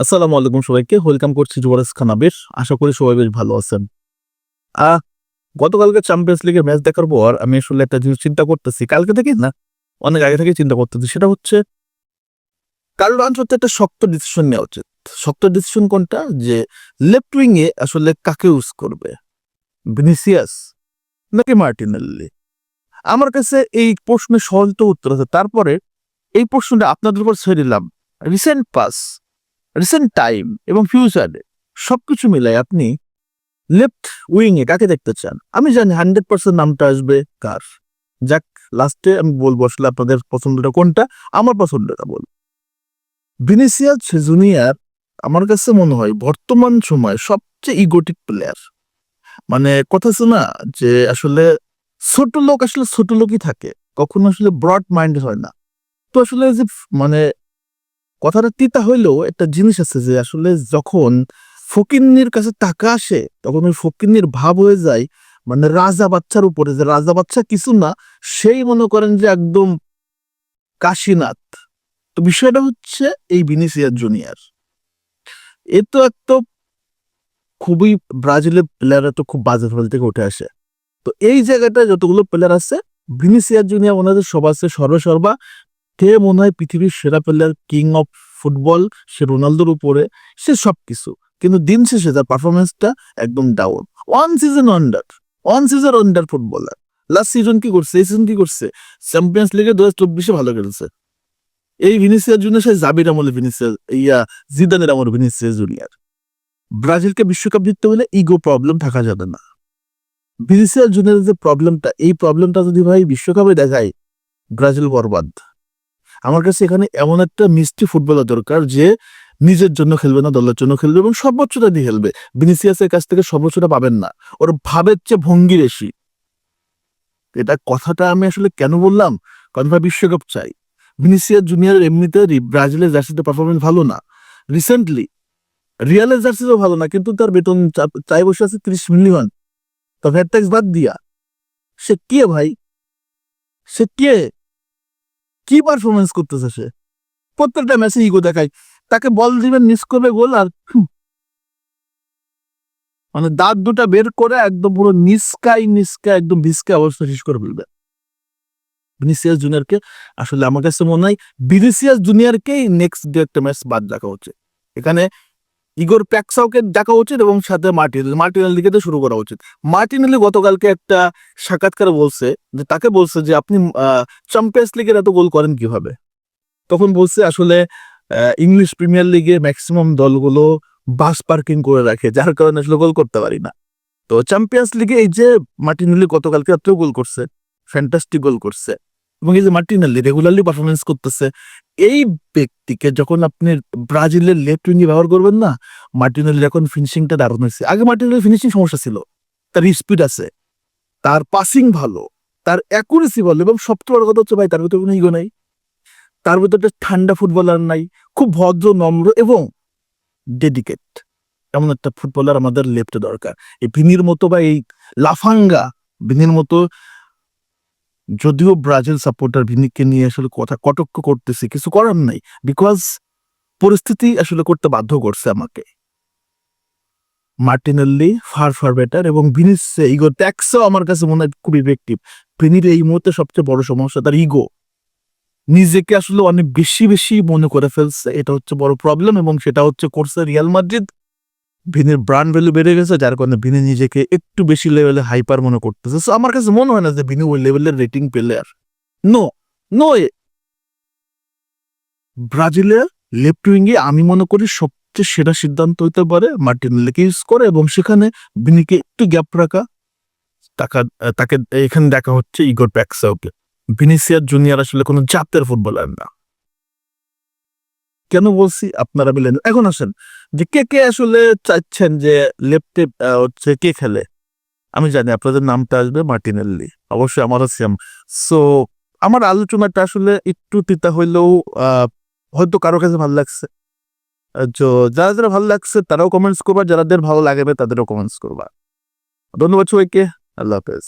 আসসালামু আলাইকুম সবাইকে ওয়েলকাম করছি যুবরাজ খান আবির আশা করি সবাই বেশ ভালো আছেন। আহ গতকালকে চ্যাম্পিয়ন্স লিগের ম্যাচ দেখার পর আমি আসলে একটা জিনিস চিন্তা করতেছি, কালকে থেকে না, অনেক আগে থেকে চিন্তা করতেছি, সেটা হচ্ছে কার্লো আনচলতে একটা শক্ত ডিসিশন নেওয়া উচিত। শক্ত ডিসিশন কোনটা? যে লেফট উইং এ আসলে কাকে ইউজ করবে? ভিনিসিয়াস নাকি মার্টিনেল্লি আমার কাছে এই প্রশ্নের সহজ উত্তর আছে। তারপরে এই প্রশ্নটা আপনাদের উপর ছেড়ে দিলাম। রিসেন্ট পাস রিসেন্ট টাইম এবং ফিউচারে সবকিছু মিলাই আপনি লেফট উইং এ কাকে দেখতে চান? আমি জানি হান্ড্রেড পার্সেন্ট নামটা আসবে কার। যাক লাস্টে আমি বলব আসলে আপনাদের পছন্দটা কোনটা? আমার পছন্দটা বল ভিনিসিয়াস জুনিয়র আমার কাছে মনে হয় বর্তমান সময় সবচেয়ে ইগোটিক প্লেয়ার মানে কথা আছে না যে আসলে ছোট লোক আসলে ছোট লোকই থাকে। কখনো আসলে ব্রড মাইন্ড হয় না। তো আসলে যে মানে কথাটা তিতা হইলেও একটা জিনিস আছে যে আসলে যখন ফকিন্নির কাছে টাকা আসে, তখন ওই ফকিন্নির ভাব হয়ে যায় মানে রাজা বাচ্চার উপরে যে রাজা বাচ্চা কিছু না, সেই মনে করেন যে একদম কাশীনাথ। তো বিষয়টা হচ্ছে এই ভিনিসিয়াস জুনিয়র। এ তো একটা খুবই ব্রাজিলের প্লেয়াররা তো খুব বাজে ফল থেকে উঠে আসে। তো এই জায়গাটায় যতগুলো প্লেয়ার আছে, ভিনিসিয়াস জুনিয়র ওনাদের সব আছে সর্বসর্বা কে মনে হয় পৃথিবীর সেরা প্লেয়ার কিং অফ ফুটবল সে রোনালদোর উপরে, সে সবকিছু। কিন্তু দিন শেষে তার পারফরমেন্সটা একদম down one season wonder one season wonder footballer last season কি করছে? এই সিজন কি করছে? চ্যাম্পিয়ন্স লিগে দু হাজার চব্বিশে ভালো খেলছে। এই ভিনিসিয়ার জুনিয়র সে জাবির আমলে ভিনিসিয়াস ইয়া, জিদানের আমল ভিনিসিয়াস জুনিয়ার ব্রাজিলকে বিশ্বকাপ জিততে হলে ইগো প্রবলেম থাকা যাবে না। ভিনিসিয়াস জুনিয়রের যে প্রবলেমটা এই প্রবলেমটা যদি ভাই বিশ্বকাপে দেখায়, ব্রাজিল বরবাদ। আমার কাছে এখানে এমন একটা মিষ্টি ফুটবলার দরকার যে নিজের জন্য খেলবে না, দলের জন্য খেলবে এবং সর্বোচ্চটা দিয়ে খেলবে। ভিনিসিয়াসের কাছ থেকে সর্বোচ্চটা পাবেন না। ওর ভাবের চেয়ে ভঙ্গি বেশি। এটা কথাটা আমি আসলে কেন বললাম? কারণ বিশ্বকাপ চাই। ভিনিসিয়াস জুনিয়র এমনিতে ব্রাজিলের জার্সিতে পারফরমেন্স ভালো না। রিসেন্টলি রিয়ালের জার্সিতেও ভালো না, কিন্তু তার বেতন চাই বসে আছে ত্রিশ মিলিয়ন তো ভ্যাট ট্যাক্স বাদ দিয়া। সে কে ভাই? সে কে? কি পারফরমেন্স করতেছে সে? প্রত্যেকটা ম্যাচে ইগো দেখায়। তাকে বল দিবেন মিস করবে গোল আর মানে দাঁত দুটা বের করে একদম পুরো নিস্কাই নিস্কা একদম ভিসকা অবস্থা শেষ করে ফেলবে। ভিনিসিয়াস জুনিয়রকে আসলে আমার কাছে মনে হয় ভিনিসিয়াস জুনিয়রকেই নেক্সট ডে একটা ম্যাচ বাদ রাখা হচ্ছে এখানে ইগোর প্যাকসাওকে দেখা উচিত এবং সাথে মার্টিন মার্টিনেল দিকে শুরু করা উচিত। মার্টিনেলি গতকালকে একটা সাক্ষাৎকারে বলছে, যে তাকে বলছে যে, আপনি চ্যাম্পিয়ন্স লিগের এত গোল করেন কীভাবে? তখন বলছে আসলে ইংলিশ প্রিমিয়ার লিগে ম্যাক্সিমাম দলগুলো বাস পার্কিং করে রাখে, যার কারণে আসলে গোল করতে পারি না। তো চ্যাম্পিয়ন্স লিগে এই যে, মার্টিনেলি গতকালকে এত গোল করছে, ফ্যান্টাস্টিক গোল করছে এবং এই যে মার্টিনেলি রেগুলারলি পারফরমেন্স করতেছে, এই ব্যক্তিকে যখন আপনি ব্রাজিলের লেফট উইঙ্গে ব্যবহার করবেন না, মার্টিনেলির এখন ফিনিশিংটা দারুণ হয়েছে। আগে মার্টিনেলির ফিনিশিং সমস্যা ছিল, তার স্পিড আছে, তার পাসিং ভালো, তার অ্যাকুরেসি ভালো এবং সবচেয়ে বড় কথা হচ্ছে ভাই, তার ভিতরে কোনো ইগো নাই। তার ভিতরে ঠান্ডা ফুটবলার নাই, খুব ভদ্র, নম্র এবং ডেডিকেট এমন একটা ফুটবলার আমাদের লেফটে দরকার। এই ভিনির মতো বা এই লাফাঙ্গা, ভিনির মতো যদিও ব্রাজিল সাপোর্টার ভিনিকে নিয়ে আসলে কথা কটক্ষ করতেছে, কিছু করার নাই বিকজ পরিস্থিতি আসলে করতে বাধ্য করছে আমাকে। মার্টিনেল্লি, ফার ফার বেটার এবং ভিনিস ইগো ট্যাক্সও আমার কাছে মনে হয় খুব ইফেক্টিভ ভিনির এই মুহূর্তে সবচেয়ে বড় সমস্যা তার ইগো। নিজেকে আসলে অনেক বেশি বেশি মনে করে ফেলছে, এটা হচ্ছে বড় প্রবলেম এবং সেটা হচ্ছে করছে রিয়াল মাদ্রিদ। ভিনের ব্র্যান্ড ভ্যালু বেড়ে গেছে যার কারণে ভিনি নিজেকে একটু বেশি লেভেলে হাইপার মনে করতেছে। So, আমার কাছে মনে হয় না যে ভিনি ওই লেভেলের রেটিং প্লেয়ার নো নো ব্রাজিলের লেফট উইঙ্গে আমি মনে করি সবচেয়ে সেরা সিদ্ধান্ত হইতে পারে মার্টিনেলিকে ইউজ করে এবং সেখানে ভিনিকে একটু গ্যাপ রাখা। টাকা তাকে এখানে দেখা হচ্ছে ইগোর প্যাক্সাওকে। ভিনিসিয়াস জুনিয়র আসলে কোনো জাতের ফুটবলার না। কেন বলছি? আপনারা মিলেন এখন আসেন, যে কে কে আসলে চাচ্ছেন যে লেফটে হচ্ছে কে খেলে? আমি জানি আপনাদের নামটা আসবে মার্টিনেল্লি অবশ্যই আমারও সেম সো, আমার আলোচনাটা আসলে একটু তিতা হইলেও হয়তো কারও কাছে ভালো লাগছে। তো যারা যারা ভালো লাগছে, তারাও কমেন্টস করবা যাদের ভালো লাগবে, তাদেরও কমেন্টস করবা। ধন্যবাদ সবাইকে, আল্লাহ হাফেজ।